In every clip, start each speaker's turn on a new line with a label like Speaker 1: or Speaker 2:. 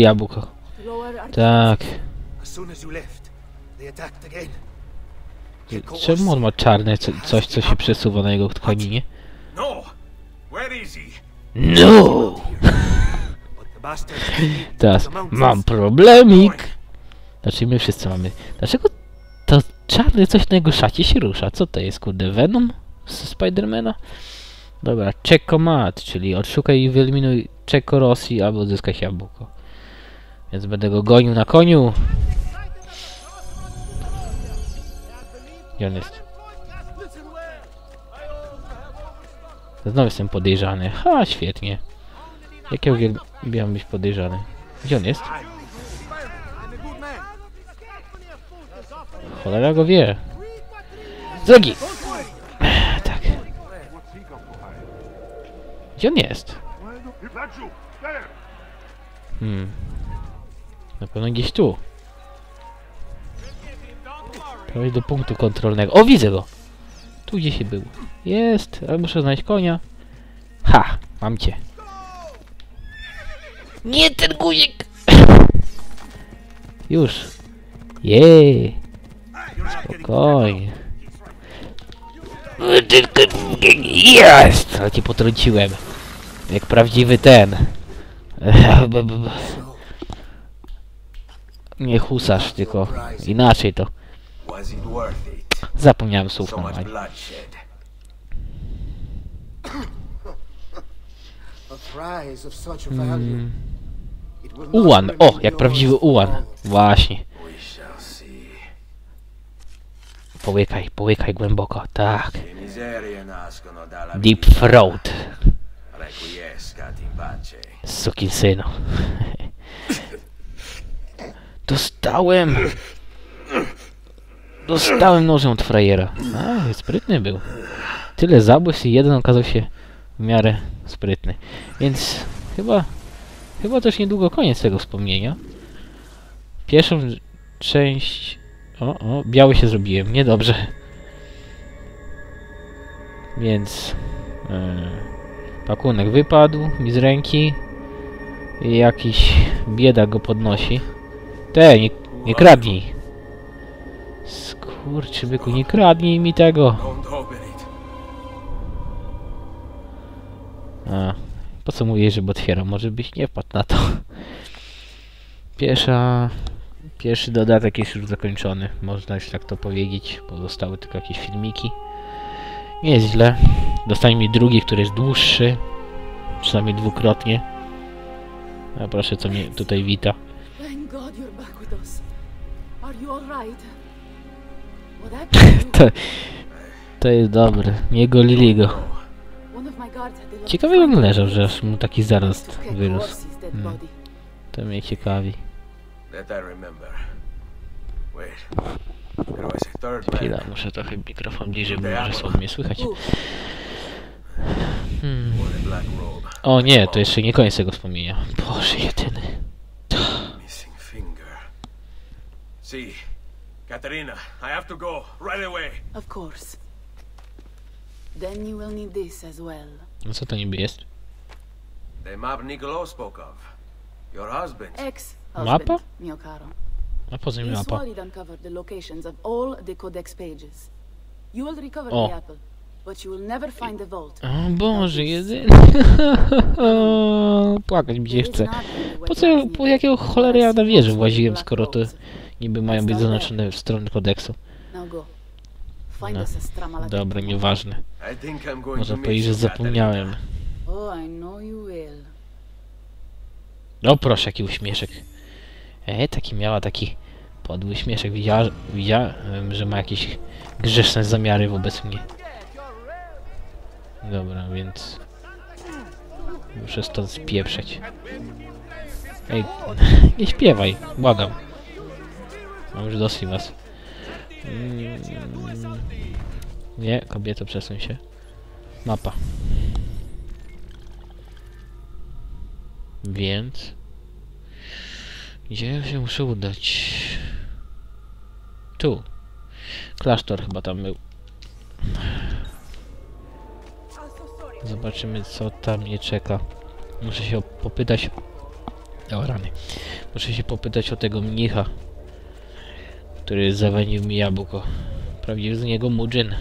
Speaker 1: jabłko. Tak. Czemu on ma czarne co, coś, co się przesuwa na jego tkaninie?
Speaker 2: No!
Speaker 1: No! Teraz mam problemik. Znaczy my wszyscy mamy. Dlaczego to czarny coś na jego szacie się rusza? Co to jest, kurde, Venom z Spidermana? Dobra, Czekomat, czyli odszukaj i wyeliminuj Czeko Rosji albo odzyskaj jabłko. Więc będę go gonił na koniu. Gdzie on jest? Znowu jestem podejrzany. Ha, świetnie. Jak ja uwielbiam być podejrzany. Gdzie on jest? Cholera go wie. Z drogi! Tak. Gdzie on jest? Hmm. Na pewno gdzieś tu. Prawie do punktu kontrolnego. O, widzę go! Tu gdzieś się był. Jest, ale muszę znaleźć konia. Ha! Mam cię. Nie ten guzik! Już. Jej. Spokojnie. Jest! Ale cię potrąciłem. Jak prawdziwy ten. Nie husarz, tylko inaczej to. Zapomniałem słów
Speaker 2: So much
Speaker 1: normalnie.
Speaker 2: bloodshed.
Speaker 3: A prize of such value.
Speaker 1: Mm,
Speaker 3: It will not
Speaker 1: Ułan, o, jak prawdziwy ułan. Właśnie. Połykaj, połykaj głęboko, tak. Deep throat. Sukinsynu. Dostałem! Dostałem nożem od frajera. A, sprytny był. Tyle zabójstw i jeden okazał się w miarę sprytny. Więc chyba... Chyba też niedługo koniec tego wspomnienia. Pierwszą część... O, o, biały się zrobiłem. Niedobrze. Więc... E, pakunek wypadł mi z ręki. Jakiś bieda go podnosi. Te, nie, nie kradnij. Skurczybyku, nie kradnij mi tego. A, po co mówię, żeby otwierał? Może byś nie wpadł na to. Pierwsza... Pierwszy dodatek jest już zakończony, można już tak to powiedzieć. Pozostały tylko jakieś filmiki. Nie jest źle. Drugi, który jest dłuższy. Przynajmniej dwukrotnie. A proszę, co mnie tutaj wita.
Speaker 4: God you're back with us. Are you alright? What happened?
Speaker 1: To, to jest dobre. Nie golili go. Ciekawie
Speaker 4: to
Speaker 1: on leżał,
Speaker 4: the
Speaker 1: że aż mu taki zarost wyrósł. Hmm. To mnie ciekawi. Chwila, muszę trochę mikrofon bliżej, bo może słabo mnie słychać. Hmm. O nie, to jeszcze nie koniec tego wspomnienia. Boże jedyny.
Speaker 2: See. Katerina, I have to go right away.
Speaker 4: Of course. Then you will need this as well.
Speaker 1: No co to niby jest?
Speaker 2: The map Nicolo spoke of. Your husband.
Speaker 4: Ex
Speaker 1: Mapa?
Speaker 4: husband, mio caro.
Speaker 1: A poza nim
Speaker 4: He
Speaker 1: mapa.
Speaker 4: swore he'd uncovered the locations of all the codex pages. You will recover
Speaker 1: O.
Speaker 4: the oh. apple, but you will never find the vault.
Speaker 1: O Boże jedyny. Płakać mi się chce. Po co, po jakiego cholery ja na wieżę właziłem, skoro to niby mają być zaznaczone w stronę kodeksu.
Speaker 4: Now go. Find
Speaker 1: No.
Speaker 4: us a Stramala.
Speaker 1: Dobra, nieważne.
Speaker 2: I think I'm going
Speaker 1: Można
Speaker 2: to
Speaker 1: powiedzieć, że zapomniałem.
Speaker 4: Oh, I know you will.
Speaker 1: No proszę, jaki uśmieszek. E, taki miała taki podły śmieszek. Widziała, widziałem, że ma jakieś grzeszne zamiary wobec mnie. Dobra, więc... Muszę stąd spieprzeć. Ej, nie śpiewaj, błagam. Mam już dosyć was. Mm, nie, kobieto, przesuń się. Mapa. Więc... Gdzie się muszę udać? Tu. Klasztor chyba tam był. Zobaczymy co tam mnie czeka. Muszę się popytać O rany. Muszę się popytać o tego mnicha, który zawenił mi jabłko. Prawdziwy z niego mudżyn.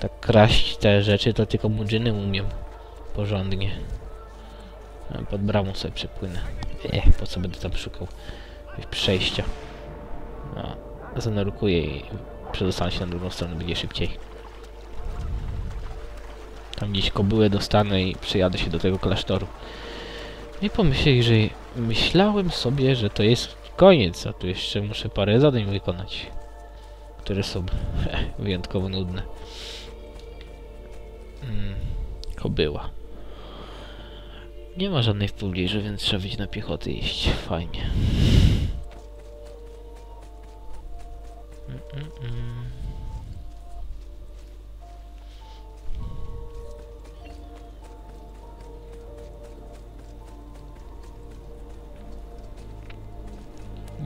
Speaker 1: Tak kraść te rzeczy to tylko mudżyny umiem. Porządnie. Pod bramą sobie przepłynę. Eh, po co będę tam szukał przejścia. No, zanurkuję i przedostanę się na drugą stronę, będzie szybciej. Tam gdzieś kobyłę dostanę i przyjadę się do tego klasztoru. I pomyśleli, że myślałem sobie, że to jest koniec, a tu jeszcze muszę parę zadań wykonać, które są wyjątkowo nudne. Mm, kobyła. Nie ma żadnej w pobliżu, więc trzeba być na piechotę iść. Fajnie.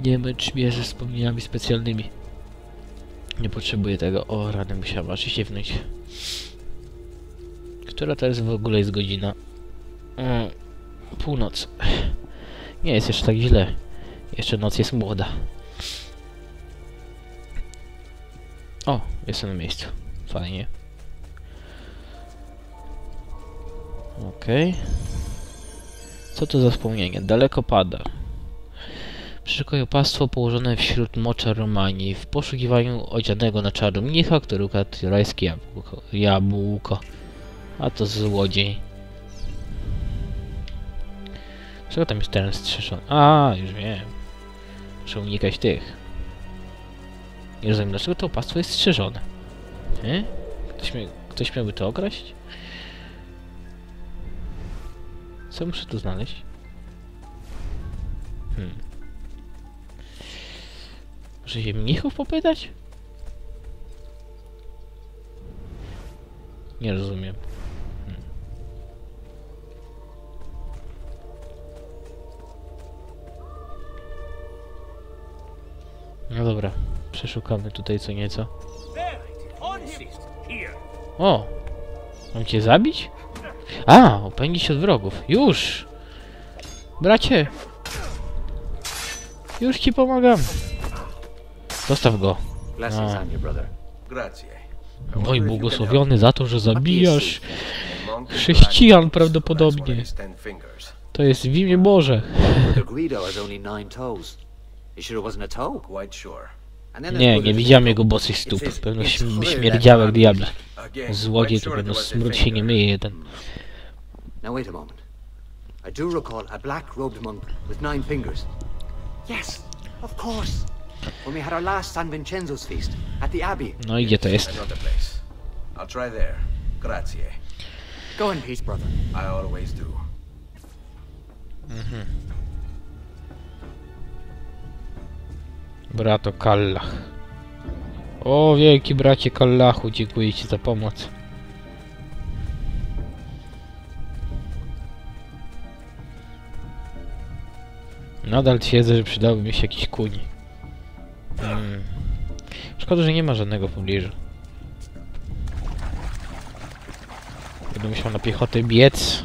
Speaker 1: Nie męcz mnie ze wspomnieniami specjalnymi. Nie potrzebuję tego. O, rany musiałem aż się wnąć. Która jest w ogóle jest godzina? Mm, północ. Nie jest jeszcze tak źle. Jeszcze noc jest młoda. O, jestem na miejscu. Fajnie. Okej. Co to za wspomnienie? Daleko pada. Przeszukuję opactwo położone wśród mocza Romanii w poszukiwaniu odzianego na czarno mnicha, który ukradł rajskie jabłko. jabłko. A to złodziej. Czego tam jest teren strzeżony? A, już wiem. Muszę unikać tych. Nie rozumiem, dlaczego to opactwo jest strzeżone. Nie? Ktoś, mi, ktoś miałby to okraść? Co muszę tu znaleźć? Hmm. Muszę się mnichów popytać? Nie rozumiem. Hmm. No dobra, przeszukamy tutaj co nieco. O! Mam cię zabić? A, opędzić się od wrogów. Już! Bracie! Już ci pomagam. Zostaw go. Oj, błogosławiony za to, że zabijasz chrześcijan prawdopodobnie. To jest w imię Boże.
Speaker 5: A
Speaker 1: Nie, nie widziałem jego bosych stóp. Pewno śm-
Speaker 5: entire
Speaker 1: śmierdział jak
Speaker 5: left
Speaker 1: diabli. Złodziej to pewno smród się nie myje jeden.
Speaker 5: Now wait a moment. I do recall a black-robed monk with nine fingers. Yes, of course. When we had our last San Vincenzo's feast at the Abbey.
Speaker 1: No i gdzie to jest?
Speaker 2: I'll try there. Grazie.
Speaker 5: Go in peace, brother.
Speaker 2: I always do.
Speaker 1: Brato Kallach. O, wielki bracie Kallachu, dziękuję ci za pomoc. Nadal twierdzę, że przydałby mi się jakiś kuń. Hmm. Szkoda, że nie ma żadnego w pobliżu. Będę musiał na piechotę biec.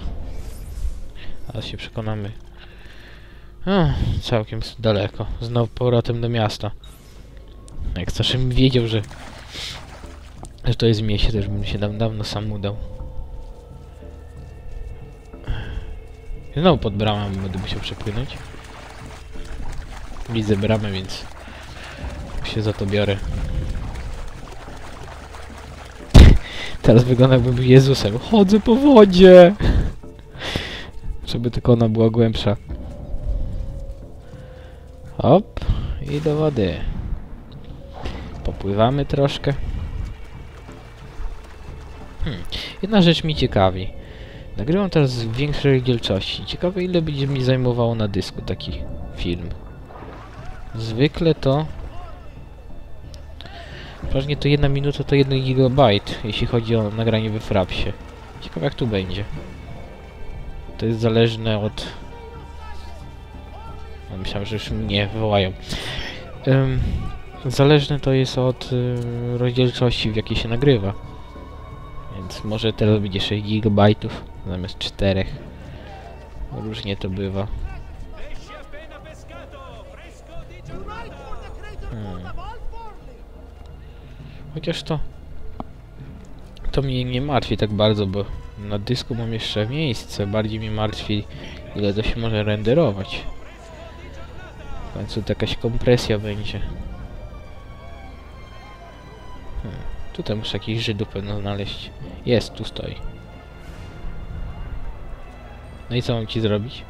Speaker 1: Ale się przekonamy. Całkiem daleko. Znowu powrotem do miasta. Jak Staszym wiedział, że, że to jest mieście, już bym się daw- dawno sam udał. Znowu pod bramą będę musiał przepłynąć. Widzę bramę, więc się za to biorę. Teraz wygląda jakbym Jezusem. Chodzę po wodzie! Żeby tylko ona była głębsza. Hop i do wody. Popływamy troszkę. Hmm. Jedna rzecz mi ciekawi. Nagrywam teraz w większej rozdzielczości. Ciekawe ile będzie mi zajmowało na dysku taki film. Zwykle to... Ważnie to jedna minuta to 1 gigabajt, jeśli chodzi o nagranie we Frapsie. Ciekawe jak tu będzie. To jest zależne od no, myślałem, że już mnie wołają. Ym, zależne to jest od y, rozdzielczości, w jakiej się nagrywa. Więc może teraz będzie 6 GB zamiast 4. Różnie to bywa. Chociaż to... To mnie nie martwi tak bardzo, bo na dysku mam jeszcze miejsce. Bardziej mnie martwi, ile to się może renderować. W końcu to jakaś kompresja będzie. Hmm. Tutaj muszę jakiś Żydów pewno znaleźć. Jest, tu stoi. No i co mam ci zrobić?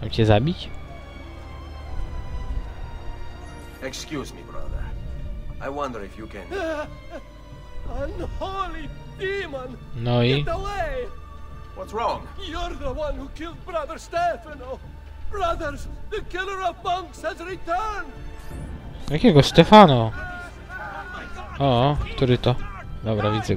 Speaker 1: Mam cię zabić?
Speaker 2: Excuse me, brother. I wonder if you can.
Speaker 6: Unholy demon!
Speaker 1: No i...
Speaker 6: Get away!
Speaker 2: What's wrong?
Speaker 6: You're the one who killed Brother Stefano! Brothers, the killer of monks has returned!
Speaker 1: Jakiego Stefano? O, który to? Dobra, widzę go.